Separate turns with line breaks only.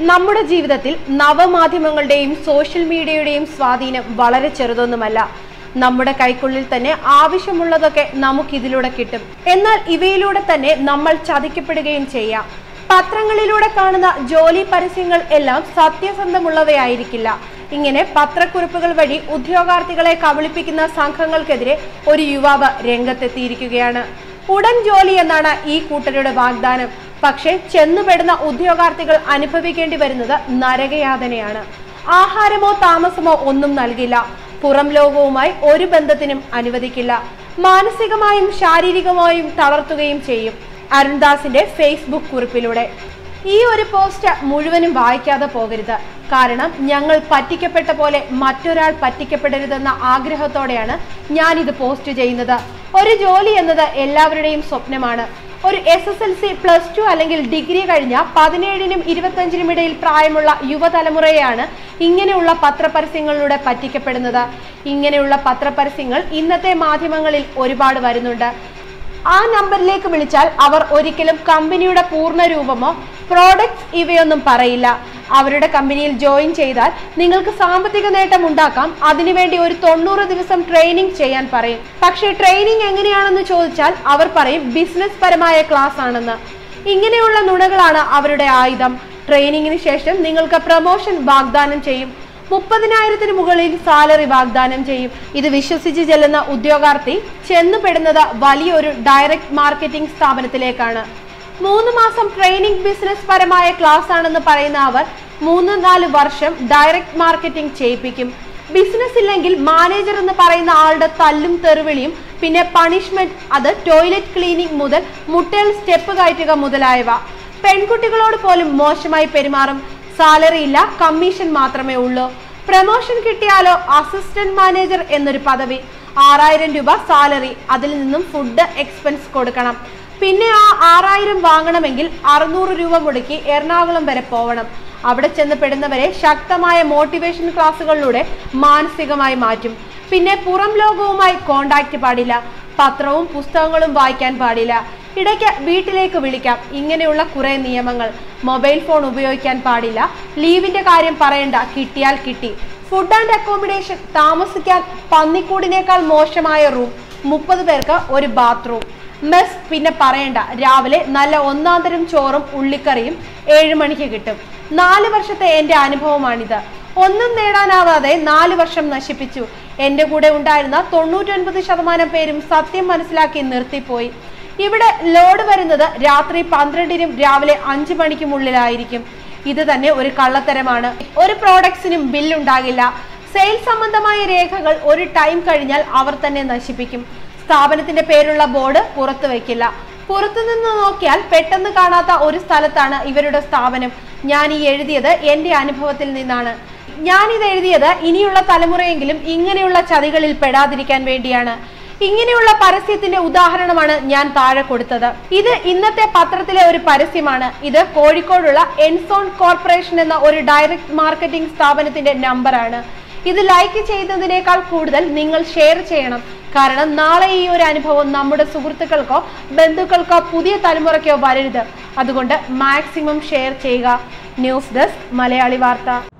നമ്മുടെ ജീവിതത്തിൽ നവമാധ്യമങ്ങളുടെയും സോഷ്യൽ മീഡിയയുടെയും സ്വാധീനം വളരെ ചെറുതൊന്നുമല്ല. നമ്മുടെ കൈക്കുള്ളിൽ തന്നെ ആവശ്യമുള്ളതൊക്കെ നമുക്കിതിലൂടെ കിട്ടും. എന്നാൽ ഇവയിലൂടെ തന്നെ നമ്മൾ ചതിക്കപ്പെടുകയും ചെയ്യാം. പത്രങ്ങളിലൂടെ കാണുന്ന ജോലി പരസ്യങ്ങൾ എല്ലാം സത്യസന്ധമുള്ളവയായിരിക്കില്ല. ഇങ്ങനെ പത്രക്കുറിപ്പുകൾ വഴി ഉദ്യോഗാർത്ഥികളെ കബളിപ്പിക്കുന്ന സംഘങ്ങൾക്കെതിരെ ഒരു യുവാവ് രംഗത്തെത്തിയിരിക്കുകയാണ്. ഉടൻ ജോലി എന്നാണ് ഈ കൂട്ടരുടെ വാഗ്ദാനം. പക്ഷേ ചെന്നുപെടുന്ന ഉദ്യോഗാർത്ഥികൾ അനുഭവിക്കേണ്ടി വരുന്നത് നരകയാതനയാണ്. ആഹാരമോ താമസമോ ഒന്നും നൽകില്ല. പുറം ലോകവുമായി ഒരു ബന്ധത്തിനും അനുവദിക്കില്ല. മാനസികമായും ശാരീരികമായും തളർത്തുകയും ചെയ്യും. അരുൺദാസിന്റെ ഫേസ്ബുക്ക് കുറിപ്പിലൂടെ. ഈ ഒരു പോസ്റ്റ് മുഴുവനും വായിക്കാതെ പോകരുത്. കാരണം ഞങ്ങൾ പറ്റിക്കപ്പെട്ട പോലെ മറ്റൊരാൾ പറ്റിക്കപ്പെടരുതെന്ന ആഗ്രഹത്തോടെയാണ് ഞാൻ ഇത് പോസ്റ്റ് ചെയ്യുന്നത്. ഒരു ജോലി എന്നത് എല്ലാവരുടെയും സ്വപ്നമാണ്. ഒരു S S L C plus two അല്ലെങ്കിൽ ഡിഗ്രി കഴിഞ്ഞ പതിനേഴിനും ഇരുപത്തഞ്ചിനും ഇടയിൽ പ്രായമുള്ള യുവതലമുറയാണ് ഇങ്ങനെയുള്ള പത്രപരസ്യങ്ങളിലൂടെ പറ്റിക്കപ്പെടുന്നത്. ഇങ്ങനെയുള്ള പത്രപരസ്യങ്ങൾ ഇന്നത്തെ മാധ്യമങ്ങളിൽ ഒരുപാട് വരുന്നുണ്ട്. ആ നമ്പറിലേക്ക് വിളിച്ചാൽ അവർ ഒരിക്കലും കമ്പനിയുടെ പൂർണ രൂപമോ പ്രോഡക്ട്സ് ഇവയൊന്നും പറയില്ല. അവരുടെ കമ്പനിയിൽ ജോയിൻ ചെയ്താൽ നിങ്ങൾക്ക് സാമ്പത്തിക നേട്ടം ഉണ്ടാക്കാം. അതിനുവേണ്ടി ഒരു തൊണ്ണൂറ് ദിവസം ട്രെയിനിങ് ചെയ്യാൻ പറയും. പക്ഷേ ട്രെയിനിങ് എങ്ങനെയാണെന്ന് ചോദിച്ചാൽ അവർ പറയും ബിസിനസ് പരമായ ക്ലാസ് ആണെന്ന്. ഇങ്ങനെയുള്ള നുണകളാണ് അവരുടെ ആയുധം. ട്രെയിനിങ്ങിന് ശേഷം നിങ്ങൾക്ക് പ്രൊമോഷൻ വാഗ്ദാനം ചെയ്യും. മുപ്പതിനായിരത്തിന് മുകളിൽ സാലറി വാഗ്ദാനം ചെയ്യും. ഇത് വിശ്വസിച്ച് ചെല്ലുന്ന ഉദ്യോഗാർത്ഥി ചെന്നുപെടുന്നത് വലിയൊരു ഡയറക്റ്റ് മാർക്കറ്റിംഗ് സ്ഥാപനത്തിലേക്കാണ്. മൂന്ന് മാസം ട്രെയിനിങ് ബിസിനസ് പരമായ ക്ലാസ് ആണെന്ന് പറയുന്ന അവർ മൂന്ന് നാല് വർഷം ഡയറക്റ്റ് മാർക്കറ്റിംഗ് ചെയ്യിപ്പിക്കും. ബിസിനസ് ഇല്ലെങ്കിൽ മാനേജർ എന്ന് പറയുന്ന ആളുടെ തല്ലും തെറിവിളിയും പിന്നെ പണിഷ്മെന്റ് അത് ടോയ്ലറ്റ് ക്ലീനിങ് മുതൽ മുട്ടയിൽ സ്റ്റെപ്പ് കയറ്റുക മുതലായവ. പെൺകുട്ടികളോട് പോലും മോശമായി പെരുമാറും. സാലറി ഇല്ല കമ്മീഷൻ മാത്രമേ ഉള്ളൂ. പ്രമോഷൻ കിട്ടിയാലോ അസിസ്റ്റന്റ് മാനേജർ എന്നൊരു പദവി. ആറായിരം രൂപ സാലറി അതിൽ നിന്നും ഫുഡ് എക്സ്പെൻസ് കൊടുക്കണം. പിന്നെ ആ ആറായിരം വാങ്ങണമെങ്കിൽ അറുന്നൂറ് രൂപ മുടക്കി എറണാകുളം വരെ പോവണം. അവിടെ ചെന്ന് പെടുന്നവരെ ശക്തമായ മോട്ടിവേഷൻ ക്ലാസ്സുകളിലൂടെ മാനസികമായി മാറ്റും. പിന്നെ പുറം ലോകവുമായി കോണ്ടാക്ട് പാടില്ല. പത്രവും പുസ്തകങ്ങളും വായിക്കാൻ പാടില്ല. ഇടയ്ക്ക് വീട്ടിലേക്ക് വിളിക്കാം. ഇങ്ങനെയുള്ള കുറേ നിയമങ്ങൾ. മൊബൈൽ ഫോൺ ഉപയോഗിക്കാൻ പാടില്ല. ലീവിന്റെ കാര്യം പറയണ്ട. കിട്ടിയാൽ കിട്ടി. ഫുഡ് ആൻഡ് അക്കോമഡേഷൻ താമസിക്കാൻ പന്നിക്കൂടിനേക്കാൾ മോശമായ റൂം മുപ്പത് പേർക്ക് ഒരു ബാത്റൂം മെസ് പിന്നെ പറയണ്ട. രാവിലെ നല്ല ഒന്നാന്തരം ചോറും ഉള്ളിക്കറിയും ഏഴ് മണിക്ക് കിട്ടും. നാല് വർഷത്തെ എന്റെ അനുഭവമാണിത്. ഒന്നും നേടാനാവാതെ നാല് വർഷം നശിപ്പിച്ചു. എന്റെ കൂടെ ഉണ്ടായിരുന്ന തൊണ്ണൂറ്റൊൻപത് ശതമാനം പേരും സത്യം മനസ്സിലാക്കി നിർത്തിപ്പോയി. ഇവിടെ ലോഡ് വരുന്നത് രാത്രി പന്ത്രണ്ടിനും രാവിലെ അഞ്ചു മണിക്കുമുള്ളിലായിരിക്കും ഇത് തന്നെ ഒരു കള്ളത്തരമാണ്. ഒരു പ്രോഡക്ട്സിനും ബില്ലുണ്ടാകില്ല. സെയിൽസ് സംബന്ധമായ രേഖകൾ ഒരു ടൈം കഴിഞ്ഞാൽ അവർ തന്നെ നശിപ്പിക്കും. സ്ഥാപനത്തിന്റെ പേരുള്ള ബോർഡ് പുറത്തു വയ്ക്കില്ല. പുറത്തുനിന്ന് നോക്കിയാൽ പെട്ടെന്ന് കാണാത്ത ഒരു സ്ഥലത്താണ് ഇവരുടെ സ്ഥാപനം. ഞാൻ ഈ എഴുതിയത് എന്റെ അനുഭവത്തിൽ നിന്നാണ്. ഞാൻ ഇത് എഴുതിയത് ഇനിയുള്ള തലമുറയെങ്കിലും ഇങ്ങനെയുള്ള ചതികളിൽ പെടാതിരിക്കാൻ വേണ്ടിയാണ്. ഇങ്ങനെയുള്ള പരസ്യത്തിന്റെ ഉദാഹരണമാണ് ഞാൻ താഴെ കൊടുത്തത്. ഇത് ഇന്നത്തെ പത്രത്തിലെ ഒരു പരസ്യമാണ്. ഇത് കോഴിക്കോടുള്ള എൻസോൺ കോർപ്പറേഷൻ എന്ന ഒരു ഡയറക്ട് മാർക്കറ്റിംഗ് സ്ഥാപനത്തിന്റെ നമ്പറാണ്. ഇത് ലൈക്ക് ചെയ്യുന്നതിനേക്കാൾ കൂടുതൽ നിങ്ങൾ ഷെയർ ചെയ്യണം. കാരണം നാളെ ഈ ഒരു അനുഭവം നമ്മുടെ സുഹൃത്തുക്കൾക്കോ ബന്ധുക്കൾക്കോ പുതിയ തലമുറയ്ക്കോ വരരുത്. അതുകൊണ്ട് മാക്സിമം ഷെയർ ചെയ്യുക. ന്യൂസ് ഡെസ്ക് മലയാളി വാർത്ത.